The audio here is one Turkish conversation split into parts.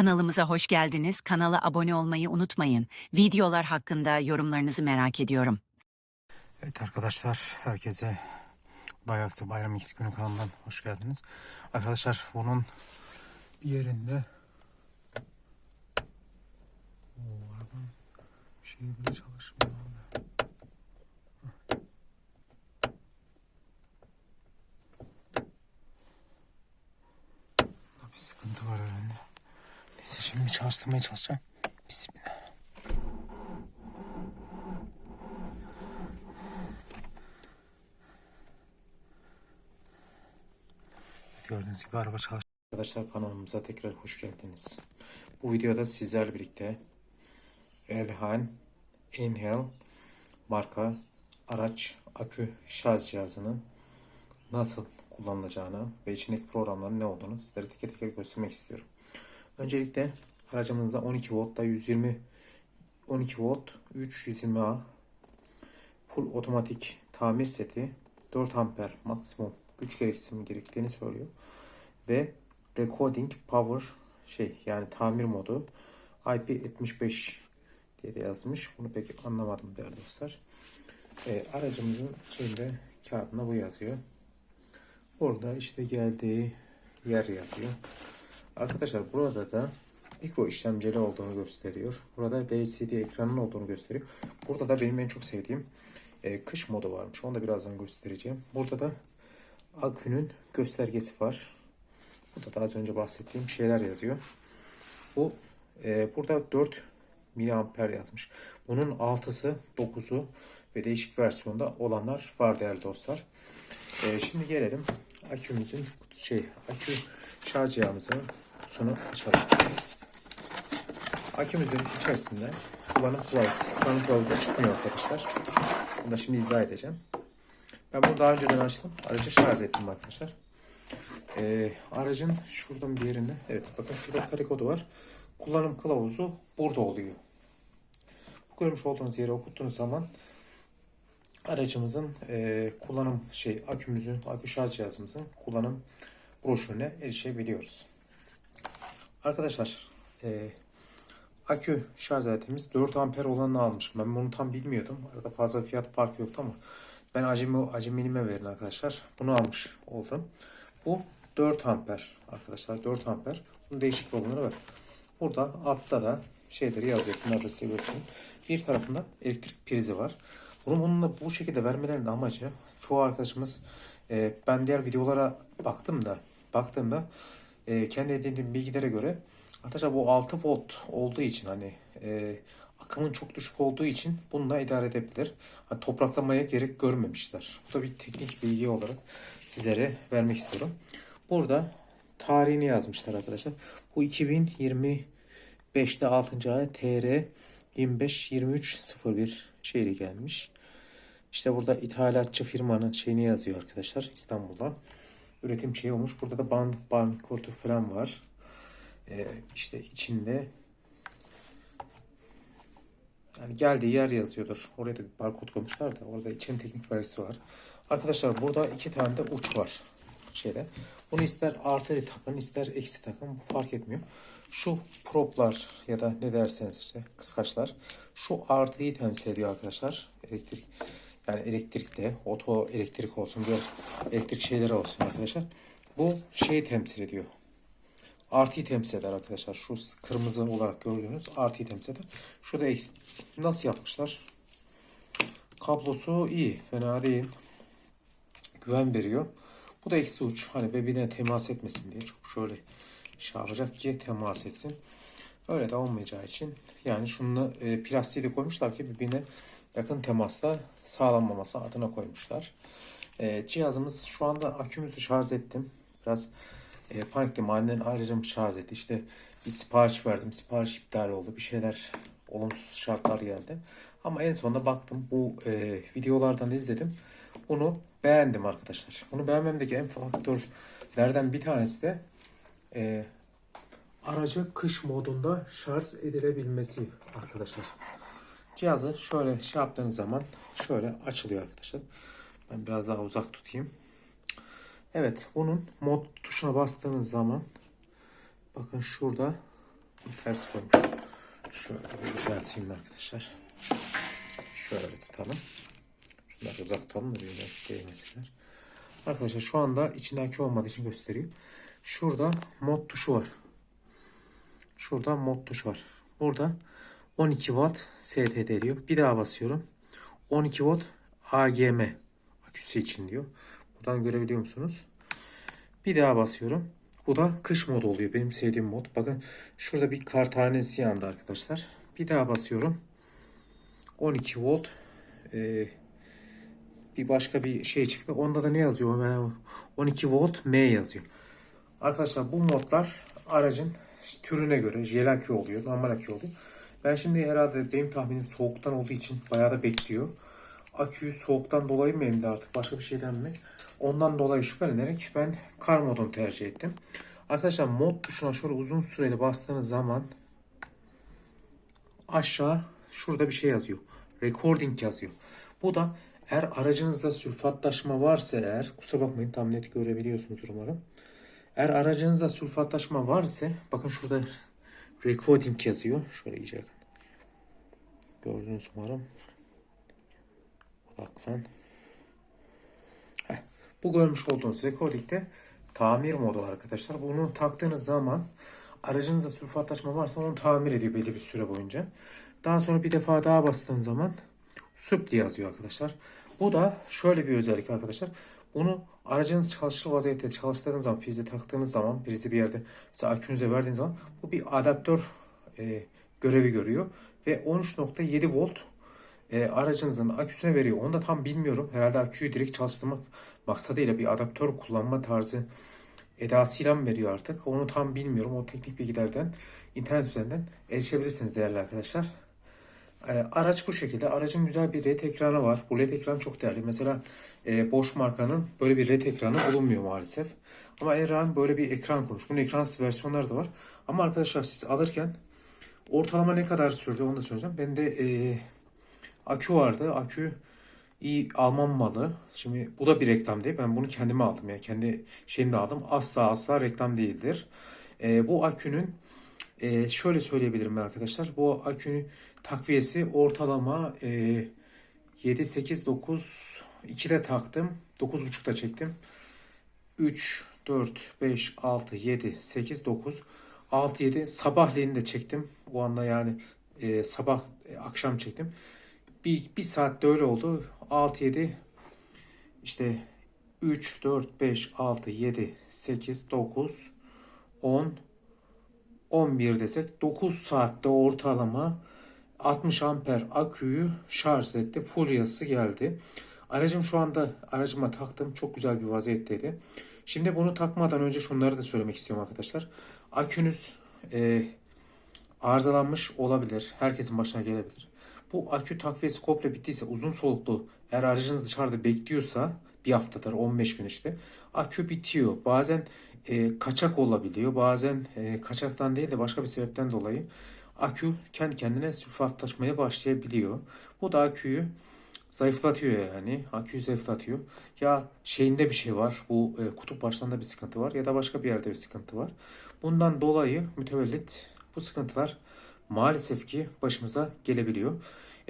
Kanalımıza hoş geldiniz. Kanala abone olmayı unutmayın. Videolar hakkında yorumlarınızı merak ediyorum. Evet arkadaşlar herkese Bayaksı Bayram X günü kanalından hoş geldiniz. Arkadaşlar bunun bir yerinde o şeyi bile çalışmıyor abi. Burada bir sıkıntı var herhalde. Neyse şimdi bir çalıştırmaya çalışacağım. Bismillah. Gördüğünüz gibi araba çalış. Arkadaşlar kanalımıza tekrar hoş geldiniz. Bu videoda sizlerle birlikte Elhan Inhale marka araç akü şarj cihazının nasıl kullanılacağını ve içindeki programların ne olduğunu sizlere teker teker göstermek istiyorum. Öncelikle aracımızda 12 voltta 120 12 volt 320A full otomatik tamir seti 4 amper maksimum güç gereksinimi gerektiğini söylüyor. Ve recording power şey yani tamir modu IP75 diye de yazmış. Bunu pek anlamadım değerli dostlar. Ee, aracımızın şeyinde kağıdına bu yazıyor. Burada işte geldiği yer yazıyor. Arkadaşlar burada da mikro işlemcili olduğunu gösteriyor. Burada LCD ekranın olduğunu gösteriyor. Burada da benim en çok sevdiğim e, kış modu varmış. Onu da birazdan göstereceğim. Burada da akünün göstergesi var. Burada da az önce bahsettiğim şeyler yazıyor. Bu e, burada 4 miliamper yazmış. Bunun 6'sı 9'u ve değişik versiyonda olanlar var değerli dostlar. E, şimdi gelelim akümüzün şey akü şarj cihazımızın kutusunu açalım. Akümüzün içerisinde kullanım kılavuzu, kullanım kılavuzu çıkmıyor arkadaşlar. Bunu da şimdi izah edeceğim. Ben bunu daha önceden açtım. Aracı şarj ettim arkadaşlar. Ee, aracın şuradan bir yerinde. Evet bakın şurada kare kodu var. Kullanım kılavuzu burada oluyor. Bu görmüş olduğunuz yere okuttuğunuz zaman aracımızın e, kullanım şey akümüzün, akü şarj cihazımızın kullanım broşürüne erişebiliyoruz. Arkadaşlar e, akü şarj aletimiz 4 amper olanını almış. Ben bunu tam bilmiyordum. Arada fazla fiyat farkı yoktu ama ben acemi, aceminime verin arkadaşlar. Bunu almış oldum. Bu 4 amper arkadaşlar. 4 amper. Bunun değişik olanları var. Burada altta da şeyleri yazıyor. Bunları da size göstereyim. Bir tarafında elektrik prizi var. Bunu bununla bu şekilde vermelerinin amacı çoğu arkadaşımız e, ben diğer videolara baktım da baktığımda e, kendi edindiğim bilgilere göre arkadaşlar bu 6 volt olduğu için hani e, akımın çok düşük olduğu için bununla idare edebilir. Hani topraklamaya gerek görmemişler. Bu da bir teknik bilgi olarak sizlere vermek istiyorum. Burada tarihini yazmışlar arkadaşlar. Bu 2025'te 6. ay TR 252301 şeyle gelmiş. İşte burada ithalatçı firmanın şeyini yazıyor arkadaşlar İstanbul'da. Üretim şeyi olmuş. Burada da ban, ban kodu falan var. Ee, işte içinde yani geldiği yer yazıyordur. Oraya da bir barkod koymuşlar da orada için teknik verisi var. Arkadaşlar burada iki tane de uç var şeyde. Bunu ister artı takın ister eksi takın bu fark etmiyor. Şu proplar ya da ne derseniz işte kıskaçlar şu artıyı temsil ediyor arkadaşlar. Elektrik yani elektrikte oto elektrik olsun diyor elektrik şeyleri olsun arkadaşlar. Bu şeyi temsil ediyor. Artıyı temsil eder arkadaşlar. Şu kırmızı olarak gördüğünüz artıyı temsil eder. Şurada eksi. Nasıl yapmışlar? Kablosu iyi. Fena değil. Güven veriyor. Bu da eksi uç. Hani birbirine temas etmesin diye. Çok şöyle şey yapacak ki temas etsin. Öyle de olmayacağı için yani şunu e, plastiği de koymuşlar ki birbirine yakın temasla sağlanmaması adına koymuşlar. E, cihazımız şu anda akümüzü şarj ettim. Biraz e, paniktim. Annen ayrıca şarj etti. İşte bir sipariş verdim. Sipariş iptal oldu. Bir şeyler olumsuz şartlar geldi. Ama en sonunda baktım bu e, videolardan da izledim. Bunu beğendim arkadaşlar. Bunu beğenmemdeki en faktörlerden bir tanesi de e, aracı kış modunda şarj edilebilmesi arkadaşlar. Cihazı şöyle şey yaptığınız zaman şöyle açılıyor arkadaşlar. Ben biraz daha uzak tutayım. Evet bunun mod tuşuna bastığınız zaman bakın şurada Ters koymuşum. Şöyle düzelteyim arkadaşlar. Şöyle tutalım. Şunları uzak tutalım da böyle değmesinler. Arkadaşlar şu anda içinde akü olmadığı için gösteriyor. Şurada mod tuşu var. Şurada mod tuşu var. Burada 12 watt STD diyor. Bir daha basıyorum. 12 volt AGM aküsü için diyor. Buradan görebiliyor musunuz? Bir daha basıyorum. Bu da kış modu oluyor. Benim sevdiğim mod. Bakın şurada bir kar tanesi yandı arkadaşlar. Bir daha basıyorum. 12 volt ee, bir başka bir şey çıktı. Onda da ne yazıyor? Ben 12 volt M yazıyor. Arkadaşlar bu modlar aracın türüne göre jel oluyor, normal akü oluyor. Ben şimdi herhalde benim tahminim soğuktan olduğu için bayağı da bekliyor. Aküyü soğuktan dolayı mı emdi artık başka bir şeyden mi? Ondan dolayı şüphelenerek ben kar modunu tercih ettim. Arkadaşlar mod tuşuna şöyle uzun süreli bastığınız zaman aşağı şurada bir şey yazıyor. Recording yazıyor. Bu da eğer aracınızda sülfatlaşma varsa eğer kusura bakmayın tam net görebiliyorsunuz umarım. Eğer aracınızda sülfatlaşma varsa bakın şurada recording yazıyor. Şöyle iyice yakın. Gördünüz umarım. Odaklan. Bu görmüş olduğunuz recording'de tamir modu arkadaşlar. Bunu taktığınız zaman aracınızda sülfatlaşma varsa onu tamir ediyor belli bir süre boyunca. Daha sonra bir defa daha bastığın zaman süp diye yazıyor arkadaşlar. Bu da şöyle bir özellik arkadaşlar. Bunu aracınız çalışır vaziyette çalıştırdığınız zaman prizi taktığınız zaman prizi bir yerde mesela akünüze verdiğiniz zaman bu bir adaptör e, görevi görüyor ve 13.7 volt e, aracınızın aküsüne veriyor. Onu da tam bilmiyorum. Herhalde aküyü direkt çalıştırmak maksadıyla bir adaptör kullanma tarzı edasıyla mı veriyor artık? Onu tam bilmiyorum. O teknik bilgilerden internet üzerinden erişebilirsiniz değerli arkadaşlar. E, araç bu şekilde. Aracın güzel bir led ekranı var. Bu led ekran çok değerli. Mesela e, Bosch markanın böyle bir led ekranı bulunmuyor maalesef. Ama Erhan böyle bir ekran koymuş. Bunun ekransız versiyonları da var. Ama arkadaşlar siz alırken ortalama ne kadar sürdü onu da söyleyeceğim. Ben de e, akü vardı. Akü iyi Alman malı. Şimdi bu da bir reklam değil. Ben bunu kendime aldım. Yani kendi şeyimle aldım. Asla asla reklam değildir. E, bu akünün e, şöyle söyleyebilirim arkadaşlar. Bu akünün takviyesi ortalama e, 7, 8, 9, 2'de taktım. 9.5'da çektim. 3, 4, 5, 6, 7, 8, 9, 6, 7 sabahleyin de çektim. O anda yani e, sabah e, akşam çektim. Bir, bir saatte öyle oldu. 6, 7 işte 3, 4, 5, 6, 7, 8, 9, 10, 11 desek 9 saatte ortalama 60 amper aküyü şarj etti. Full yazısı geldi. Aracım şu anda aracıma taktım. Çok güzel bir vaziyetteydi. Şimdi bunu takmadan önce şunları da söylemek istiyorum arkadaşlar. Akünüz e, arızalanmış olabilir. Herkesin başına gelebilir. Bu akü takviyesi komple bittiyse uzun soluklu eğer aracınız dışarıda bekliyorsa bir haftadır 15 gün işte akü bitiyor. Bazen e, kaçak olabiliyor. Bazen e, kaçaktan değil de başka bir sebepten dolayı akü kendi kendine sülfatlaşmaya başlayabiliyor. Bu da aküyü zayıflatıyor yani. Aküyü zayıflatıyor. Ya şeyinde bir şey var. Bu e, kutup başlarında bir sıkıntı var ya da başka bir yerde bir sıkıntı var. Bundan dolayı mütevellit bu sıkıntılar maalesef ki başımıza gelebiliyor.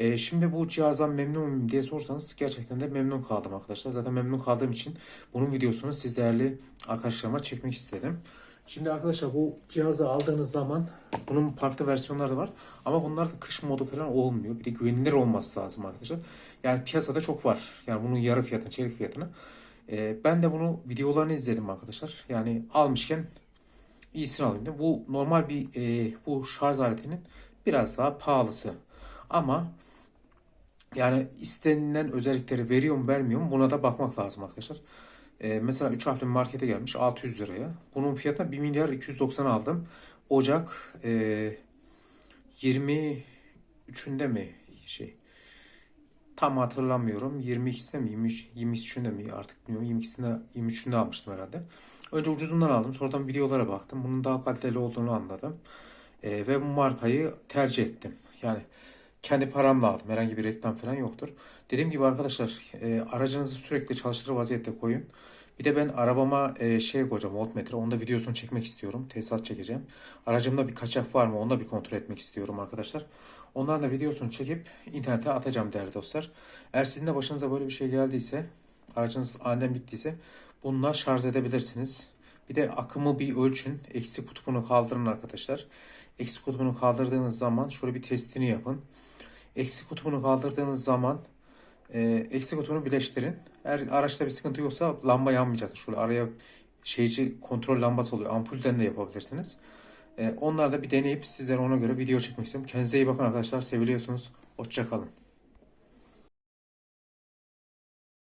E, şimdi bu cihazdan memnun muyum diye sorsanız gerçekten de memnun kaldım arkadaşlar. Zaten memnun kaldığım için bunun videosunu siz değerli arkadaşlarıma çekmek istedim. Şimdi arkadaşlar bu cihazı aldığınız zaman bunun farklı versiyonları var. Ama bunlar da kış modu falan olmuyor. Bir de güvenilir olması lazım arkadaşlar. Yani piyasada çok var. Yani bunun yarı fiyatına, çeyrek fiyatına. Ee, ben de bunu videolarını izledim arkadaşlar. Yani almışken iyisini alayım dedim. Bu normal bir e, bu şarj aletinin biraz daha pahalısı. Ama yani istenilen özellikleri veriyor mu vermiyor mu buna da bakmak lazım arkadaşlar. Ee, mesela 3 harfli markete gelmiş 600 liraya. Bunun fiyatına 1 milyar 290 aldım. Ocak e, 23'ünde mi şey tam hatırlamıyorum. 22'sinde mi 23, 23'ünde mi artık bilmiyorum. 22'sinde 23'ünde almıştım herhalde. Önce ucuzundan aldım. Sonradan videolara baktım. Bunun daha kaliteli olduğunu anladım. Ee, ve bu markayı tercih ettim. Yani kendi paramla aldım. Herhangi bir reklam falan yoktur. Dediğim gibi arkadaşlar e, aracınızı sürekli çalıştırır vaziyette koyun. Bir de ben arabama e, şey koyacağım voltmetre. Onda videosunu çekmek istiyorum. Tesisat çekeceğim. Aracımda bir kaçak var mı onu da bir kontrol etmek istiyorum arkadaşlar. Onların da videosunu çekip internete atacağım değerli dostlar. Eğer sizin de başınıza böyle bir şey geldiyse, aracınız aniden bittiyse bununla şarj edebilirsiniz. Bir de akımı bir ölçün. Eksi kutbunu kaldırın arkadaşlar. Eksi kutbunu kaldırdığınız zaman şöyle bir testini yapın. Eksi kutbunu kaldırdığınız zaman e, eksi kutbunu birleştirin. Eğer araçta bir sıkıntı yoksa lamba yanmayacak. Şöyle araya şeyci kontrol lambası oluyor. Ampulden de yapabilirsiniz. E, onlar da bir deneyip sizlere ona göre video çekmek istiyorum. Kendinize iyi bakın arkadaşlar. Seviliyorsunuz. Hoşçakalın.